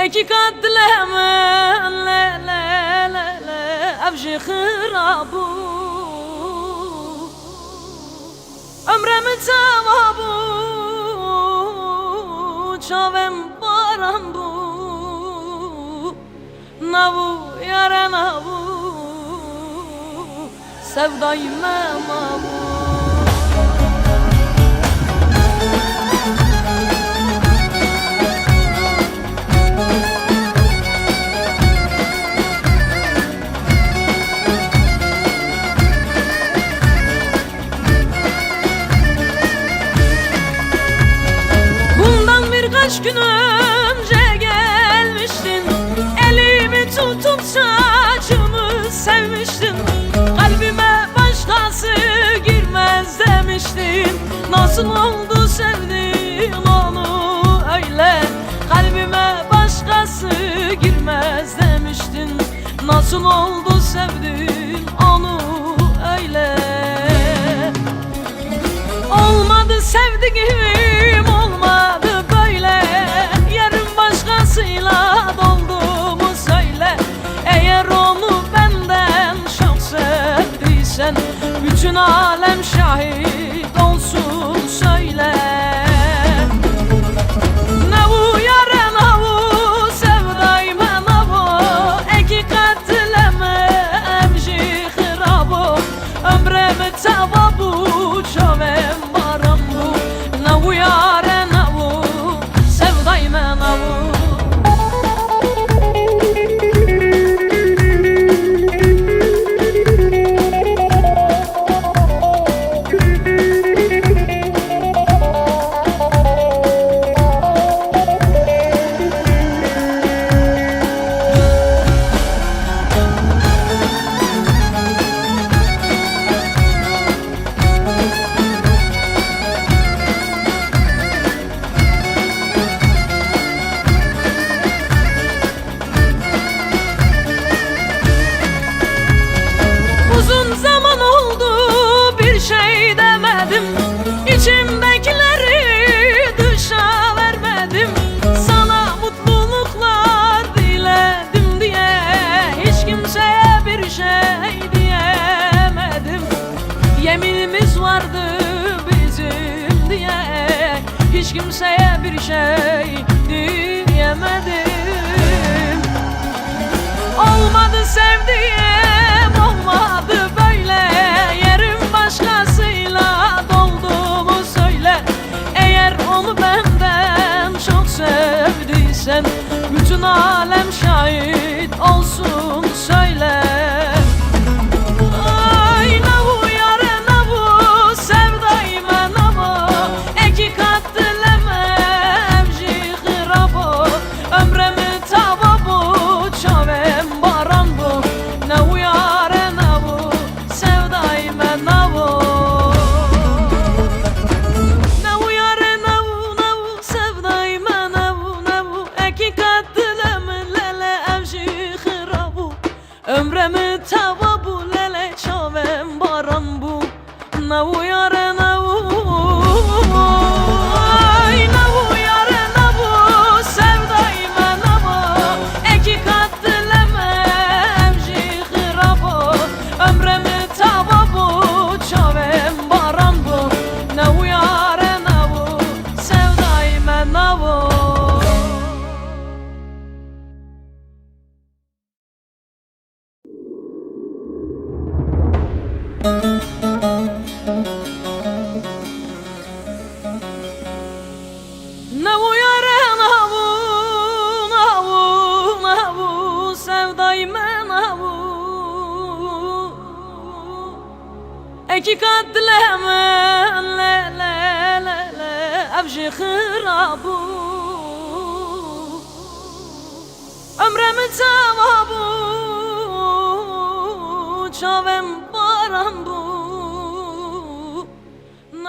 اکی قد لمن لا لا لا لا ابجي خرابو عمرم تمابو چاوم باران بو نبو یار نبو sevdayı memabu Birkaç gün önce gelmiştin? Elimi tutup saçımı sevmiştin. Kalbime başkası girmez demiştin. Nasıl oldu sevdin onu öyle? Kalbime başkası girmez demiştin. Nasıl oldu sevdin başkasıyla doldu mu söyle. Eğer onu benden çok sevdiysen Bütün alem şahit Hiç kimseye bir şey diyemedim. Olmadı sevdiğim olmadı böyle. Yerim başkasıyla doldu mu söyle. Eğer onu benden çok sevdiysen Bütün alem şahit olsun söyle Ne bu yare bu ne bu sevdayme ne bu? Eki katleme le le le le ebji hırabu Ömremi temabu çavem baran bu